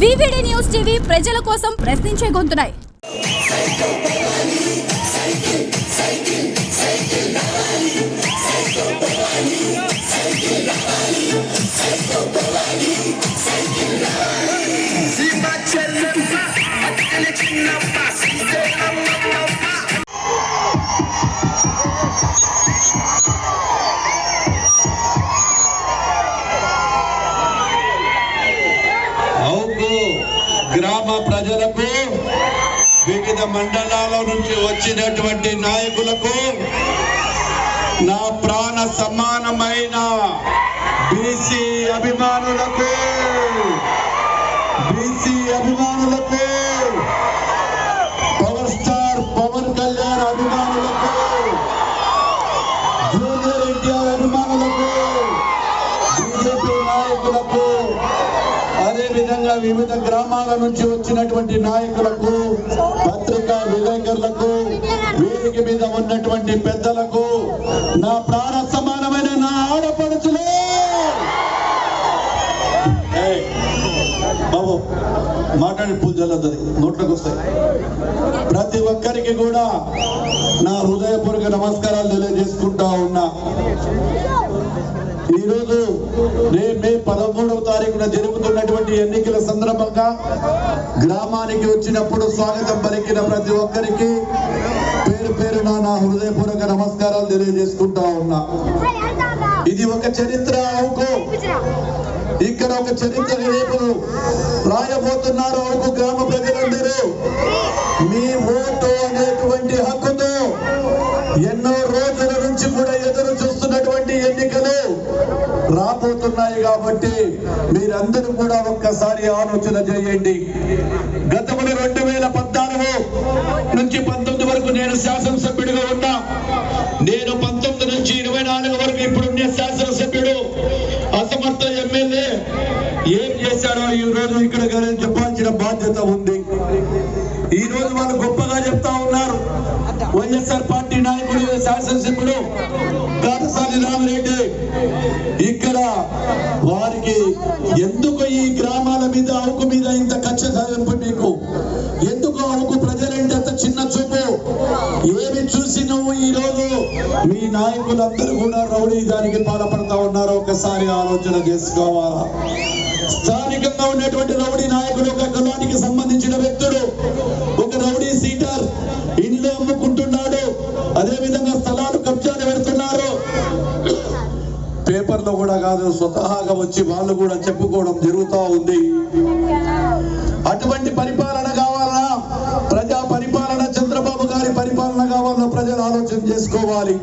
VVD news TV ప్రజల కోసం ప్రశ్నించే గొంతునాయి సీమ గ్రామ ప్రజలకు వివిధ మండలాల నుంచి వచ్చినటువంటి నాయకులకు నా ప్రాణ సమానమైన బీసీ అభిమానులకు వివిధ గ్రామాల నుంచి వచ్చినటువంటి నాయకులకు పత్రికా విలేకరులకు వేదిక మీద ఉన్నటువంటి పెద్దలకు నా ప్రాణ సమానమైన నా ఆడపడుచులే! బాబు మాట్లాడి పూజ చల్లొద్దు వస్తాయి. ప్రతి ఒక్కరికి కూడా నా హృదయపూర్వక నమస్కారాలు తెలియజేసుకుంటా ఉన్నా. ఈ రోజు మే- మే పదమూడవ తారీఖున జరుగుతున్నటువంటి ఎన్నికల సందర్భంగా గ్రామానికి వచ్చినప్పుడు స్వాగతం పలికిన ప్రతి ఒక్కరికి పేరు పేరున నా హృదయపూర్వక నమస్కారాలు తెలియజేసుకుంటా ఉన్నా. ఇది ఒక చరిత్ర అవుకు. ఇక్కడ ఒక చరిత్ర రేపు రాయబోతున్నారు అవుకు గ్రామ ప్రజలందరూ. మీ ఓటు అనేటువంటి హక్కుతో ఎన్నో రోజుల నుంచి కూడా ఎదురు చూస్తున్నటువంటి ఎన్నికలు రాబోతున్నాయి కాబట్టి మీరందరూ కూడా ఒక్కసారి ఆలోచన చేయండి. గతంలో రెండు వేల పద్నాలుగు నుంచి పంతొమ్మిది వరకు నేను శాసనసభ్యుడిగా ఉన్నా. నేను పంతొమ్మిది నుంచి ఇరవై నాలుగు వరకు ఇప్పుడు శాసనసభ్యుడు అసమర్థ ఎమ్మెల్యే. ఏం చేశాడో ఈ రోజు ఇక్కడ చెప్పాల్సిన బాధ్యత ఉంది. ఈ రోజు వాళ్ళు గొప్పగా చెప్తా ఉన్నారు. వైఎస్ఆర్ పార్టీ నాయకుడు శాసనసభ్యుడు కాటసాని రామరెడ్డి. ఇక్కడ వారికి ఎందుకు ఈ గ్రామాల మీద అవుకు మీద ఇంత కక్ష సాధింపు నీకు? ఎందుకు అవుకు ప్రజలంటే అంత చిన్న చూపు? ఏమి చూసి నువ్వు ఈ రోజు మీ నాయకులందరూ కూడా రౌడీ దానికి పాల్పడతా ఉన్నారు? ఒకసారి ఆలోచన చేసుకోవాలా? స్థానికంగా ఉన్నటువంటి రౌడీ నాయకుడు ఒక కులానికి సంబంధించిన వ్యక్తుడు ఒక రౌడీ సీటర్ ఇల్లు అమ్ముకుంటున్నాడు. అదే విధంగా స్థలాలు పేపర్లో కూడా కాదు స్వతహాగా వచ్చి వాళ్ళు కూడా చెప్పుకోవడం జరుగుతూ ఉంది. అటువంటి పరిపాలన కావాలా? ప్రజా పరిపాలన చంద్రబాబు గారి పరిపాలన కావాలా? ప్రజలు ఆలోచన చేసుకోవాలి.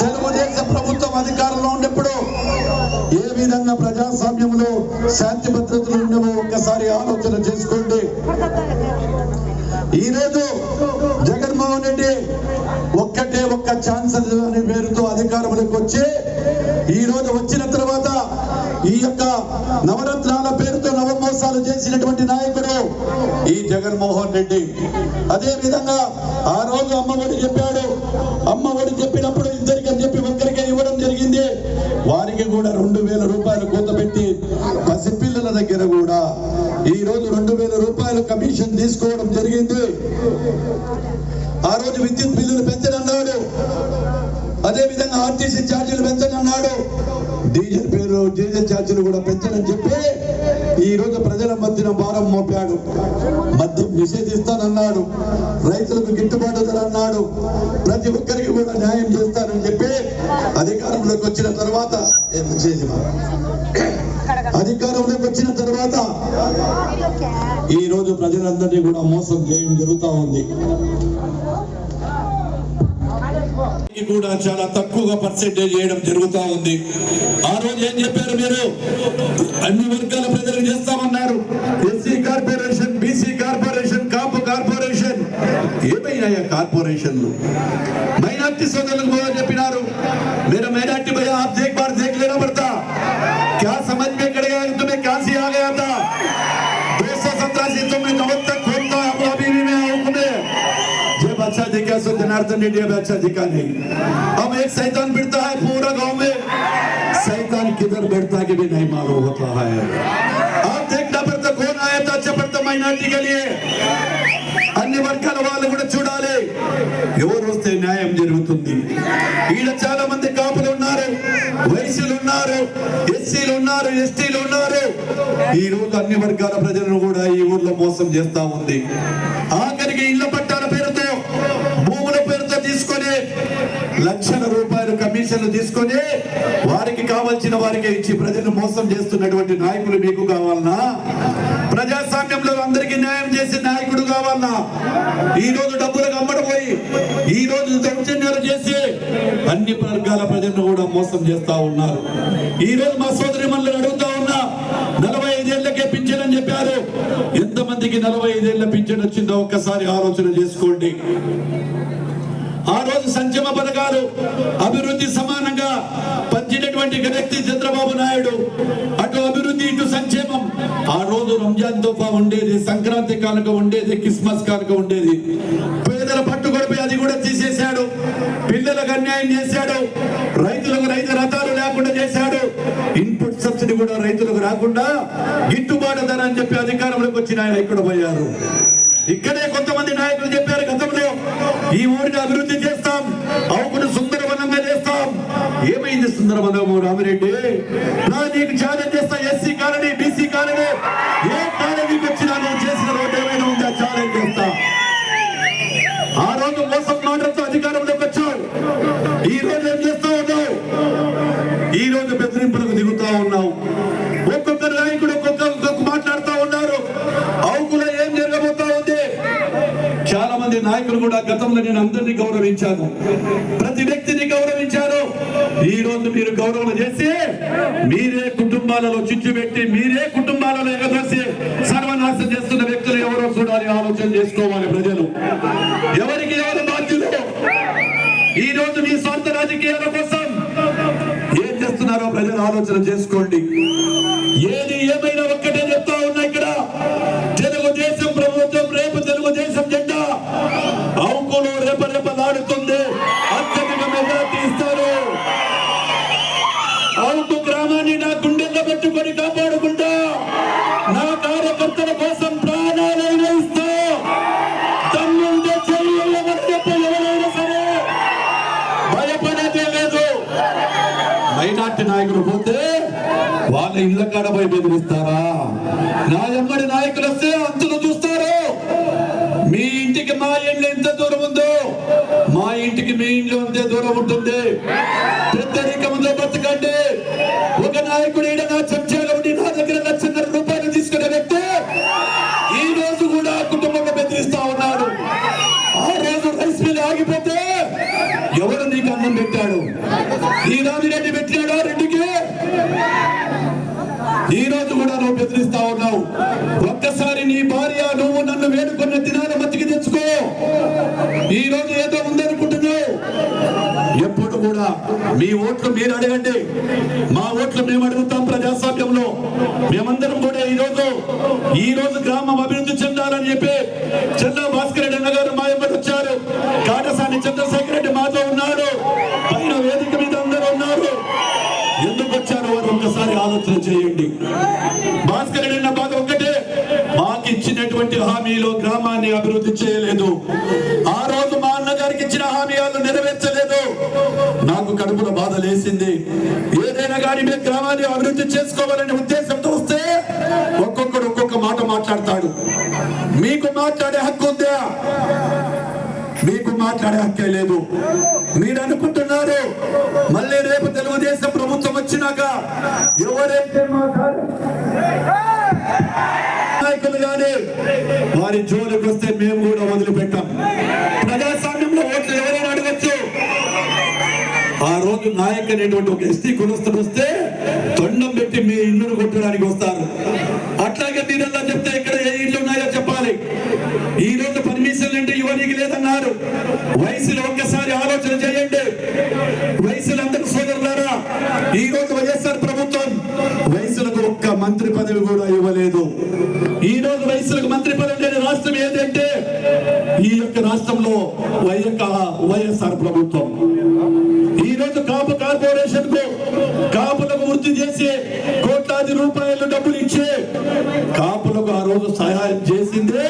తెలుగుదేశం ప్రభుత్వం అధికారంలో ఉన్నప్పుడు ఏ విధంగా ప్రజాస్వామ్యంలో శాంతి భద్రతలు ఉండవో ఒక్కసారి ఆలోచన చేసుకోండి. ఈరోజు జగన్ జగన్మోహన్ రెడ్డి ఒక్కటే ఒక్క ఛాన్సర్ అనే పేరుతో అధికారంలోకి వచ్చి ఈ రోజు వచ్చిన తర్వాత ఈ యొక్క నవరత్నాల పేరుతో నవమోసాలు చేసినటువంటి నాయకుడు ఈ జగన్మోహన్ రెడ్డి. అదే విధంగా ఆ రోజు అమ్మఒడి చెప్పాడు అమ్మఒడి చెప్పినప్పుడు ఇద్దరికి అని చెప్పి ఒక్కరికే ఇవ్వడం జరిగింది. వారికి కూడా రెండు వేల రూపాయలు కోత పెట్టి పసిపిల్లల దగ్గర కూడా ఈ రోజు రెండు వేల రూపాయలు కమిషన్ తీసుకోవడం జరిగింది. ఆ రోజు విద్యుత్ బిల్లులు పెంచనన్నాడు. అదే విధంగా ఆర్టీసీ ఛార్జీలు పెంచనన్నాడు. డీజిల్ పేరు డీజిల్ ఛార్జీలు కూడా పెంచనని చెప్పి ఈ రోజు ప్రజల మధ్యన భారం మోపాడు. మద్యం నిషేధిస్తానన్నాడు. రైతులకు గిట్టుబాటు ధర అన్నాడు ప్రతి ఒక్కరికి కూడా న్యాయం చేస్తానని చెప్పి అధికారంలోకి వచ్చిన తర్వాత ఏం చేసి మా? అధికారంలోకి వచ్చిన తర్వాత ఈ రోజు ప్రజలందరినీ కూడా మోసం చేయడం జరుగుతూ ఉంది. కూడా చాలా తక్కువగా పర్సెంటేజ్ చేయడం జరుగుతూ ఉంది. ఆ రోజు ఏం చెప్పారు మీరు? అన్ని వర్గాల ప్రజలకు చేస్తామన్నారు. SC corporation BC corporation Kapu corporation. ఏమైనా కార్పొరేషన్ మైనార్టీ సోదరులకు చెప్పినారు. మీరు మైనార్టీ భయ ఆప్ దేఖ్ దేఖ్ समझ में करेगा तुम्हें क्या सी आ गया था। दो सौ कब तक खोलता है तो अभी भी मैं जब अच्छा दिखा सो जनार्दन अच्छा दिखा नहीं। अब एक शैतान है पूरा गाँव में। शैतान किधर बैठता कि भी नहीं मालूम होता है। अब देखना पड़ता तो कौन आया था तो माइनॉरिटी के लिए। అన్ని వర్గాల వాళ్ళు కూడా చూడాలి ఎవరు వస్తే న్యాయం జరుగుతుంది ఈడ చాలా మంది వైశ్యులు ఉన్నారు ఎస్సీలు ఉన్నారు ఎస్టీలు ఉన్నారు ఈ రోజు అన్ని వర్గాల ప్రజలను కూడా ఈ ఊర్లో మోసం చేస్తా ఉంది. ఆఖరికి ఇళ్ళ పట్టాల పేరుతో భూముల పేరుతో తీసుకొని లక్షల రూపాయలు కమిషన్లు తీసుకొని వారికి కావాల్సిన వారికి ఇచ్చి ప్రజలను మోసం చేస్తున్నటువంటి నాయకులు మీకు కావాలనా? ప్రజాస్వామ్యంలో అందరికీ న్యాయం చేసే నాయకుడు కావాలనా? ఈ రోజు డబ్బులకు అమ్మడిపోయి ఈ రోజు దౌర్జన్యాలు చేసి అన్ని వర్గాల ప్రజలను కూడా మోసం చేస్తా ఉన్నారు. ఈ రోజు మా సోదరి మనల్ని అడుగుతా ఉన్నా నలభై ఐదేళ్ళకే పింఛన్ అని చెప్పారు. ఎంతమందికి నలభై ఐదేళ్ళ పింఛన్ వచ్చిందో ఒక్కసారి ఆలోచన చేసుకోండి. ఆ రోజు సంక్షేమ పథకాలు అభివృద్ధి సమానంగా పంచినటువంటి వ్యక్తి చంద్రబాబు నాయుడు అటు అభివృద్ధి ఇటు సంక్షేమం. ఆ రోజు రంజాన్ తోఫా ఉండేది సంక్రాంతి కానుక ఉండేది క్రిస్మస్ కానుక ఉండేది. పేదల పట్టుకొడిపై అది కూడా అన్యాయం చేశాడు. రైతులకు రైతు రథాలు లేకుండా చేశాడు. ఇన్పుట్ సబ్సిడీ కూడా రైతులకు రాకుండా గిట్టుబాటు ధర అని చెప్పి అధికారంలోకి వచ్చిన ఆయన ఇక్కడ పోయారు. ఇక్కడే కొంతమంది నాయకులు చెప్పారు గతంలో ఈ ఊరిని అభివృద్ధి చేస్తాం అవుకును సుందరవనంగా చేస్తాం. ఏమైంది సుందరవనము రామిరెడ్డి? నా నీకు ఛాలెంజ్ చేస్తా ఎస్సీ కాలనీ బీసీ కాలనీ ఏ కాలనీకి వచ్చినా నువ్వు చేసిన రోడ్డు ఏమైనా ఉందా ఛాలెంజ్ చేస్తా ఆ రోజు మోసం మాటలతో అధికారంలోకి వచ్చావు ఈ రోజు ఏం చేస్తా ఉన్నావు ఈ రోజు బెదిరింపులకు దిగుతా ఉన్నావు ఒక్కొక్క నాయకుడు ఒక్కొక్క ఒక్కొక్క మాట్లాడుతూ ఉన్నారు అవుకులో ఏం జరగబోతా ఉంది చాలా మంది నాయకులు కూడా గతంలో నేను అందరినీ గౌరవించాను. ప్రతి వ్యక్తిని గౌరవించాను. ఈ రోజు మీరు గౌరవం చేసి మీరే కుటుంబాలలో చిచ్చు పెట్టి మీరే కుటుంబాలలో ఎగదర్శి సర్వనాశం చేస్తున్న వ్యక్తులు ఎవరో చూడాలి ఆలోచన చేసుకోవాలి ప్రజలు. ఎవరికి ఎవరు బాధ్యులు? ఈ రోజు మీ స్వార్థ రాజకీయాల కోసం ఏం చేస్తున్నారో ప్రజలు ఆలోచన చేసుకోండి. ఏది ఏమైనా ఒక్కటే చెప్తా ఉన్నా ఇక్కడ. తెలుగుదేశం ప్రభుత్వం కాడ పోయి బెదిరిస్తారా? నా ఎమ్మడి నాయకులు వస్తే అంతులు చూస్తారు. మీ ఇంటికి మా ఇండ్లు ఎంత దూరం ఉందో మా ఇంటికి మీ ఇండ్లు అంతే దూరం ఉంటుంది. భార్య నువ్వు నన్ను వేడుకున్న దినాల మతికి తెచ్చుకో. ఈ రోజు ఏదో ఉందనుకుంటున్నావు. ఎప్పుడు కూడా మీ ఓట్లు మీరు అడగండి. మా ఓట్లు మేము అడుగుతాం ప్రజాస్వామ్యంలో. మేమందరం కూడా ఈ రోజు ఈ రోజు గ్రామం అభివృద్ధి చెందాలని చెప్పి చంద్ర భాస్కర్ మాకు ఇచ్చినటువంటి హామీలో గ్రామాన్ని అభివృద్ధి చేయలేదు. ఆ రోజు మా అన్నగారికి ఇచ్చిన హామీలు నెరవేర్చలేదు. నాకు కడుపులో బాధ లేసింది. ఏదైనా కానీ మేము గ్రామాన్ని అభివృద్ధి చేసుకోవాలనే ఉద్దేశంతో వస్తే ఒక్కొక్కడు ఒక్కొక్క మాట మాట్లాడతాడు. మీకు మాట్లాడే హక్కు ఉందా? మీకు మాట్లాడే హక్కే లేదు. మీరు అనుకుంటున్నారు మళ్ళీ రేపు తెలుగుదేశం ప్రభుత్వం వచ్చినాక ఎవరైతే మాట్లాడారు నాయకులు కానీ వారి జోలికి వస్తే మేము కూడా వదిలిపెట్టాం. ప్రజాస్వామ్యంలో ఓట్లు ఎవరైనా అడగచ్చు. ఆ రోజు నాయక్ అనేటువంటి ఒక ఎస్టీ కులస్తుడు వస్తే తొండం పెట్టి మీ ఇల్లును కొట్టడానికి వస్తారు. అట్లాగే మీరల్లా చెప్తే ఇక్కడ ఏ ఇల్లు ఉన్నాయో చెప్పాలి. ఈ రోజు పర్మిషన్ అంటే ఇవ్వడానికి లేదన్నారు. వయసులో ఒక్కసారి ఆలోచన చేయండి. వయసులు అందరూ సోదరులారా ఈ రోజు వైఎస్ఆర్ ప్రభుత్వం వయసులకు ఒక్క మంత్రి పదవి కూడా ఇవ్వలేదు. ఈ రోజు వయసులకు మంత్రి పదవి లేని రాష్ట్రం ఏదంటే ఈ యొక్క రాష్ట్రంలో వై యొక్క వైఎస్ఆర్ ప్రభుత్వం. ఈ రోజు కాపు కార్పొరేషన్కు కాపులకు వృద్ధి చేసి కోట్లాది రూపాయలు డబ్బులు ఇచ్చి కాపులకు ఆ రోజు సహాయం చేసిందే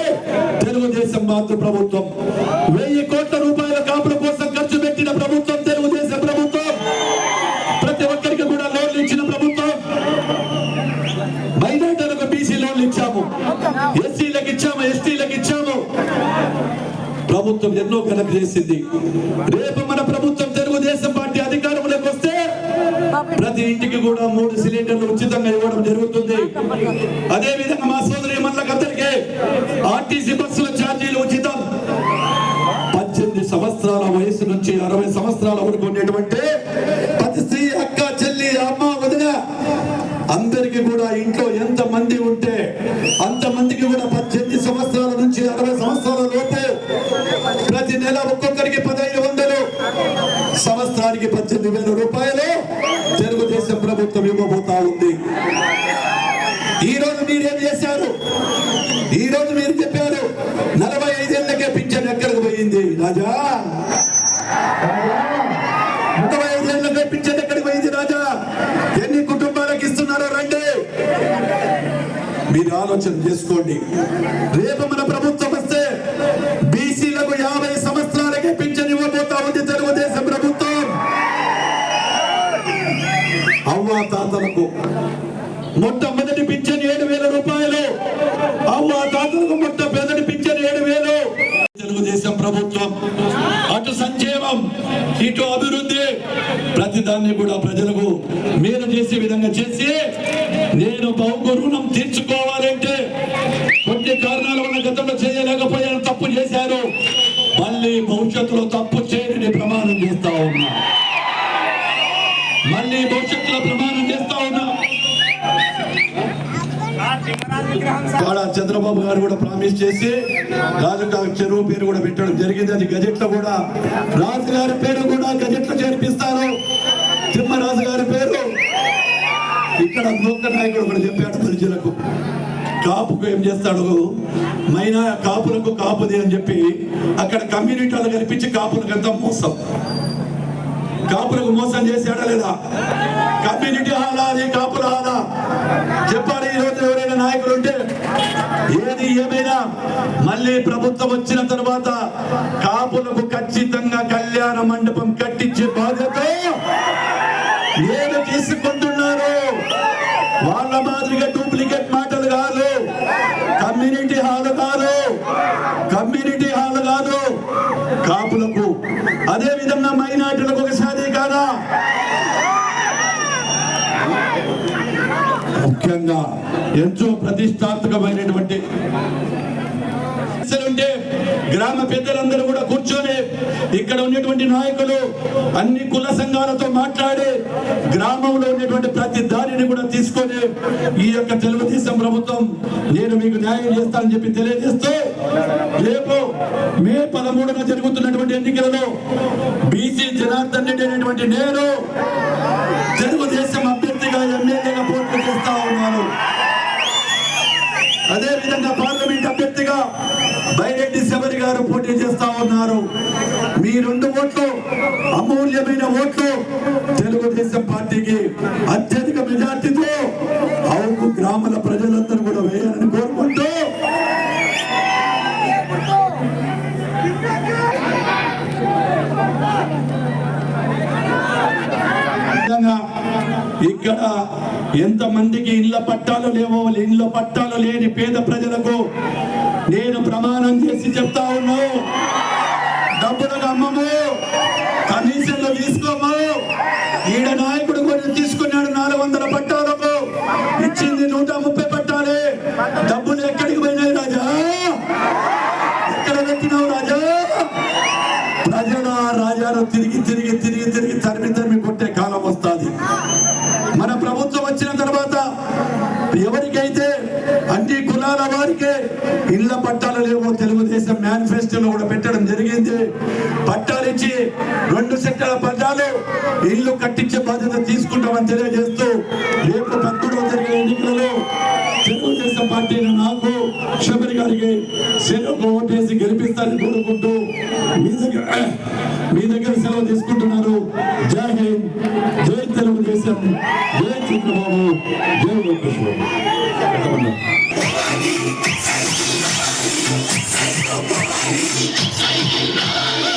ఉద్యోగాలు ఇచ్చాము ఎస్సీలకు ఇచ్చాము ఎస్టీలకు ఇచ్చాము. ప్రభుత్వం ఎన్నో కనెక్ట్ చేసింది. రేపు మన ప్రభుత్వం తెలుగుదేశం పార్టీ అధికారంలోకి వస్తే ప్రతి ఇంటికి కూడా మూడు సిలిండర్లు ఉచితంగా ఇవ్వడం జరుగుతుంది. అదే విధంగా మా సోదరి మనకందరికీ ఆర్టీసీ బస్సుల ఛార్జీలు ఉచితం. పద్దెనిమిది సంవత్సరాల వయసు నుంచి అరవై సంవత్సరాల వరకు ఉండేటువంటి కూడా ఇంట్లో ఎంత మంది ఉంటే అంత మందికి కూడా పద్దెనిమిది సంవత్సరాల నుంచి అరవై సంవత్సరాల లోపు ప్రతి నెల ఒక్కొక్కరికి పదహైదు వందలు. సంవత్సరానికి పద్దెనిమిది వేల రూపాయలు తెలుగుదేశం ప్రభుత్వం ఇవ్వబోతా ఉంది. ఈ రోజు మీరేం చేశారు? ఈ రోజు మీరు చెప్పారు నలభై ఐదేళ్ళకే పింఛన్ ఎక్కడికి పోయింది? రాజా నలభై ఐదేళ్ళకే పింఛన్ ఎక్కడికి పోయింది రాజా ఎన్ని కుటుంబాలకు ఇస్తున్నారో రండి మీరు ఆలోచన చేసుకోండి. రేపు మన ప్రభుత్వం వస్తే బీసీలకు యాభై సంవత్సరాలకే పింఛన్ ఇవ్వబోతా ఉంది తెలుగుదేశం ప్రభుత్వం. అవ్వా తాతలకు మొట్టమొదటి పింఛన్ ఏడు వేల రూపాయలు. అవ్వా తాతలకు మొట్టమొదటి పింఛన్ ఏడు వేలు. తెలుగుదేశం ప్రభుత్వం అటు సంక్షేమం ఇటు అభివృద్ధి. ప్రతి దాన్ని కూడా ప్రజలకు మేలు చేసే విధంగా చేసి నేను బహుకు రుణం తీర్చుకోవాలంటే కొన్ని కారణాలు కాడ చంద్రబాబు గారు కూడా ప్రామిస్ చేసి రాజుకా చెరువు పేరు కూడా పెట్టడం జరిగింది. అది గజెట్లో కూడా రాజు గారి పేరు కూడా గజెట్లో చేర్పిస్తారు. తిమ్మరాజు గారి పేరు. ఇక్కడ లోక నాయకుడు కూడా చెప్పాడు ప్రజలకు. కాపుకు ఏం చేస్తాడు? మైనా కాపులకు కాపుది అని చెప్పి అక్కడ కమ్యూనిటీలు కనిపించి కాపులకు అంతా మోసం. కాపులకు మోసం చేశాడా లేదా కమ్యూనిటీ హాలా అది కాపుల హాలా. చెప్పాలి ఈ రోజు ఎవరైనా నాయకులు ఉంటే ఏది ఏమైనా మళ్ళీ ప్రభుత్వం వచ్చిన తర్వాత కాపులకు ఖచ్చితంగా కళ్యాణ మండపం కట్టించే బాధ్యత నేను తీసుకుంటున్నారు? వాళ్ళ మాదిరిగా డూప్లికేట్ మాటలు కాదు. కమ్యూనిటీ హాల్ కాదు. కమ్యూనిటీ హాల్ కాదు. కాపులకు అదే విధంగా మైనార్టీలకు కాదా. ముఖ్యంగా ఎంతో ప్రతిష్టాత్మకమైనటువంటి ఉంటే గ్రామ పెద్దలందరూ కూడా కూర్చొని ఇక్కడ ఉన్నటువంటి నాయకులు అన్ని కుల సంఘాలతో మాట్లాడి గ్రామంలో ఉన్నటువంటి ప్రతి దానిని కూడా తీసుకొని ఈ యొక్క తెలుగుదేశం ప్రభుత్వం నేను మీకు న్యాయం చేస్తానని చెప్పి తెలియజేస్తూ రేపు మే పదమూడున జరుగుతున్నటువంటి ఎన్నికలలో బీసీ జనార్దన్ రెడ్డి అనేటువంటి నేను తెలుగుదేశం అభ్యర్థిగా ఎమ్మెల్యేగా పోటీ చేస్తా ఉన్నాను. అదే విధంగా చేస్తా ఉన్నారు మీ రెండు ఓట్లు అమూల్యమైన ఓట్లు తెలుగుదేశం పార్టీకి అత్యధిక మెజార్టీతో ఎంతమందికి ఇళ్ళ పట్టాలు లేవో ఇళ్ళ పట్టాలు లేని పేద ప్రజలకు నేను ప్రమాణం చేసి చెప్తా ఉన్నాను. డబ్బులకు అమ్మము. ఇళ్ళ పట్టాలు లేవో తెలుగుదేశం మేనిఫెస్టోలో కూడా పెట్టడం జరిగింది. పట్టాలు ఇచ్చి రెండు సెక్టర్ల పట్టాలు ఇల్లు కట్టించే బాధ్యత తీసుకుంటామని తెలియజేస్తూ రేపు పక్కడో జరిగే ఎన్నికలలో తెలుగుదేశం పార్టీని నాకు శబరి గారికి సెలవు ఓటేసి గెలిపిస్తారని కోరుకుంటూ మీ దగ్గర మీ దగ్గర సెలవు తీసుకుంటున్నారు. జై హింద్ జై తెలుగుదేశం జై చంద్రబాబు జై లోకేష్ బాబు. 最高